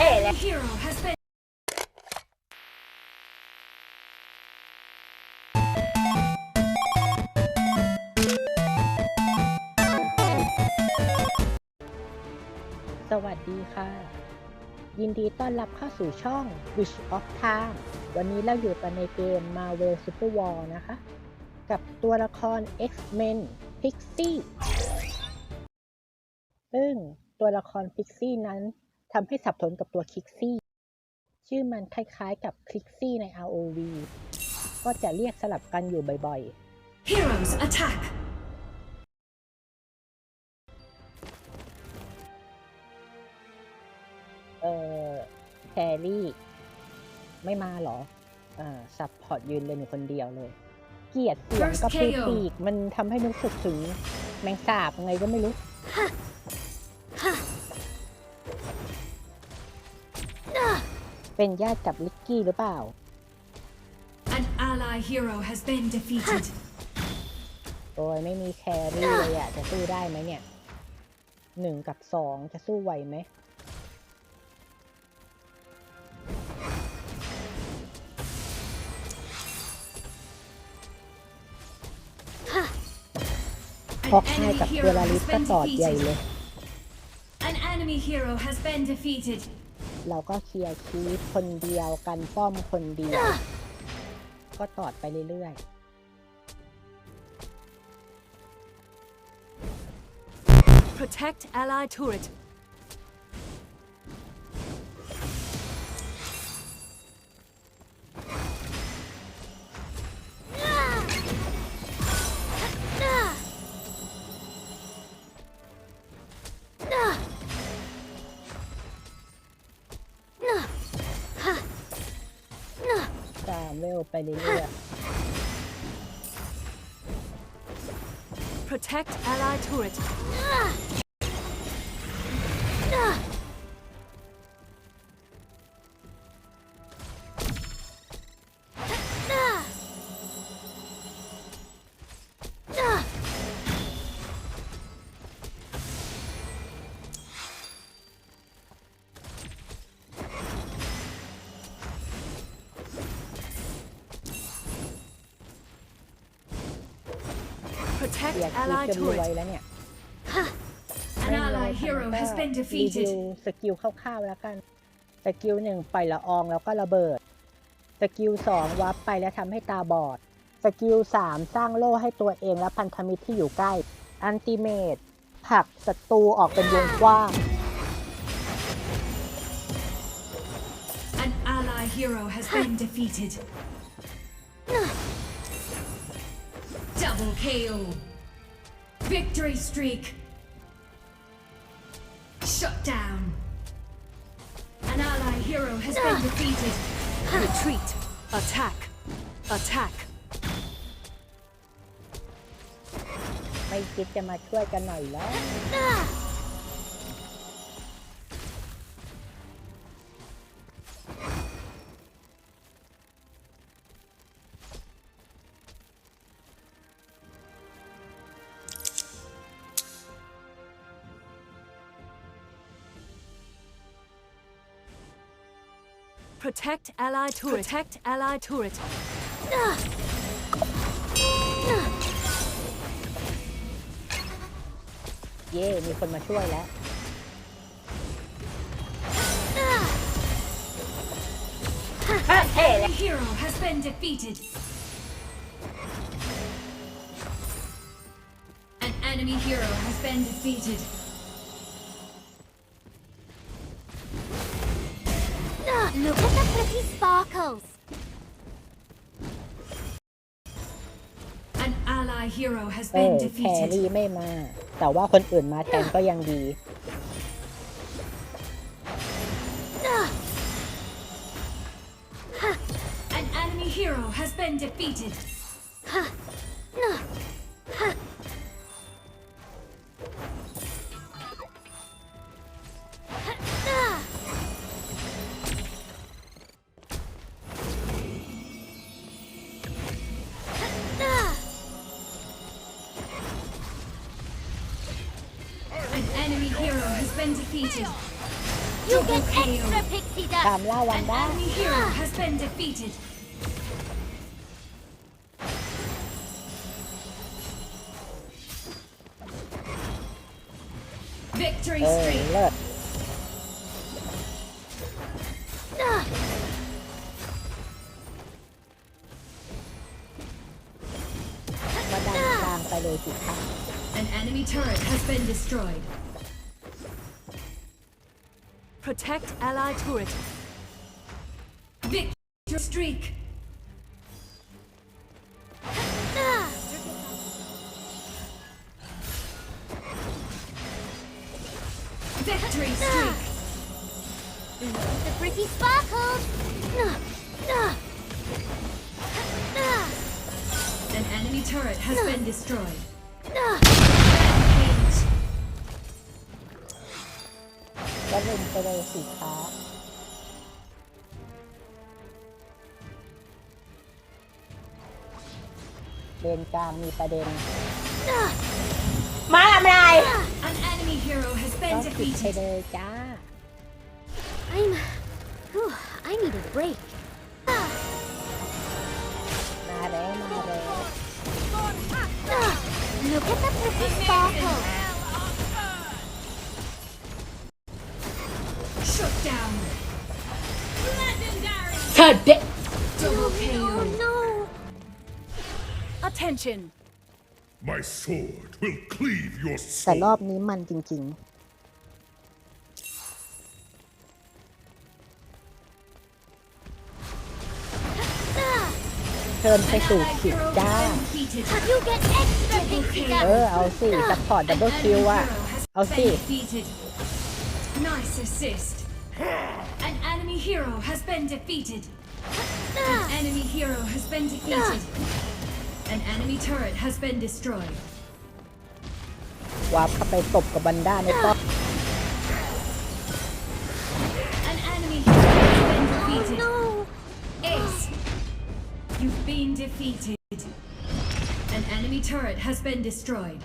สวัสดีค่ะ ยินดีต้อนรับเข้าสู่ช่อง Wish of Time วันนี้เราอยู่กันในเกม Marvel Super War นะคะ กับตัวละคร X-Men Pixie ซึ่งตัวละคร Pixie นั้นทำให้สับสนกับตัวคลิกซี่ ชื่อมันคล้ายๆกับคลิกซี่ใน ROV ก็จะเรียกสลับกันอยู่บ่อยๆ Heroes attack เออแครี่ ไม่มาหรออ่ซับพอร์ตยืนเลยอยู่คนเดียวเลย เกียดเสียงก็ปีกมันทำให้นึกสึกถึงแมงสาบไงก็ไม่รู้เป็นญาติกับลิกกี้หรือเปล่า An ally hero has been defeated. โอ้ยไม่มีแครี่เลยอะจะสู้ได้ไหมเนี่ย หนึ่งกับสองจะสู้ไหวไหมพอกให้กับเวลาลิสก็ตอดใหญ่เลย An enemy hero has been defeated. เราก็เคลียร์คีฟคนเดียวกัน ป้อมคนเดียว ก็ตอดไปเรื่อยๆ Protect ally turret. Ah! Protect ยี a l l i ว turret. แล้วเนี่ย Ha! An ไม่ร ally ่ hero has been ีวิว defeated. สกิลคร่าวๆแล้วกัน สกิลหนึ่งปล่อยละอองแล้วก็ระเบิด สกิลสองวับไปแล้วทำให้ตาบอด สกิลสามสร้างโล่ให้ตัวเอง และพันธมิตรที่อยู่ใกล้ อันติเมตผลักศัตรูออกเป็นวงกว้าง An ally hero has been defeated. Double k Victory streak! Shut down! An ally hero has been ah. defeated. Retreat. Attack. Attack. ไม่คิดจะมาช่วยกันหน่อยแล้ว Protect ally turret. Protect ally turret. Uh. Uh. เย่มีคนมาช่วยแล้ว enemy hero has been defeated. An enemy hero has been defeated. not look at the pretty sparkles. An ally hero has been defeated. Kelly ไม่มาแต่ว่าคนอื่นมาแทนก็ยังดี An enemy hero has been defeated. been defeated. You get extra pixie dust. An enemy hero has been defeated. Victory streak. An enemy turret has been destroyed. Protect ally turret. Victory streak! Victory streak! The pretty sparkles! An enemy turret has been destroyed. เึ่นไปเลยสีฟ้าเดนกามีประเด็น มาทำไรต้องคิดไปเลยจ้า I'm I need a break มาเร็มาเร็ว Look at the purple sparkle แต่รอบนี้มันจริงๆเชิญไปสู่ขีดจ้าเออเอาสิสปอร์ตดับเบิลคิวอะเอาสิ An enemy hero has been defeated. An ah. enemy hero has been defeated. Ah. An enemy turret has been destroyed. วาร์ปเข้าไปตบกับบันด้าในป้อม ah. An enemy hero has been oh, defeated. Ace, you've been defeated. An enemy turret has been destroyed.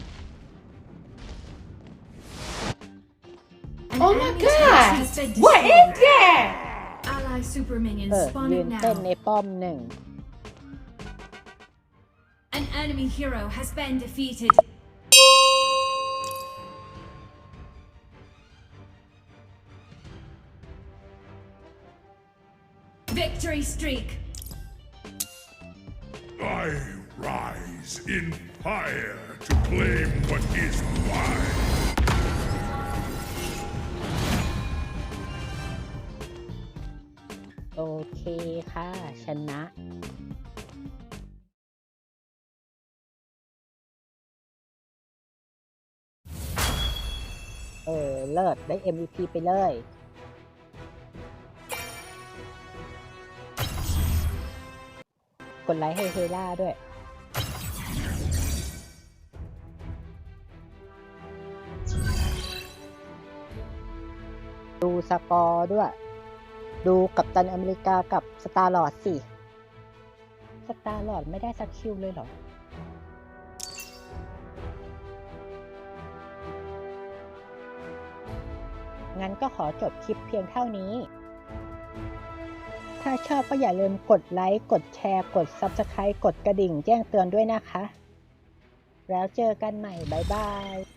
oh my god what is that ally super minion uh, spawning now an enemy hero has been defeated Victory streak. I rise in fire to claim what is mine. ชนะเออเลิศได้ MVP ไปเลยกดไลค์ให้เฮล่าด้วย ดูสกอร์ด้วยดูกับตันอเมริกากับ สตาร์หลอดสิ สตาร์หลอดไม่ได้สักคิวเลยเหรอ งั้นก็ขอจบคลิปเพียงเท่านี้ ถ้าชอบก็อย่าลืม กดไลค์ กดแชร์ กด Subscribe กดกระดิ่ง แจ้งเตือนด้วยนะคะ แล้วเจอกันใหม่ บ๊ายบาย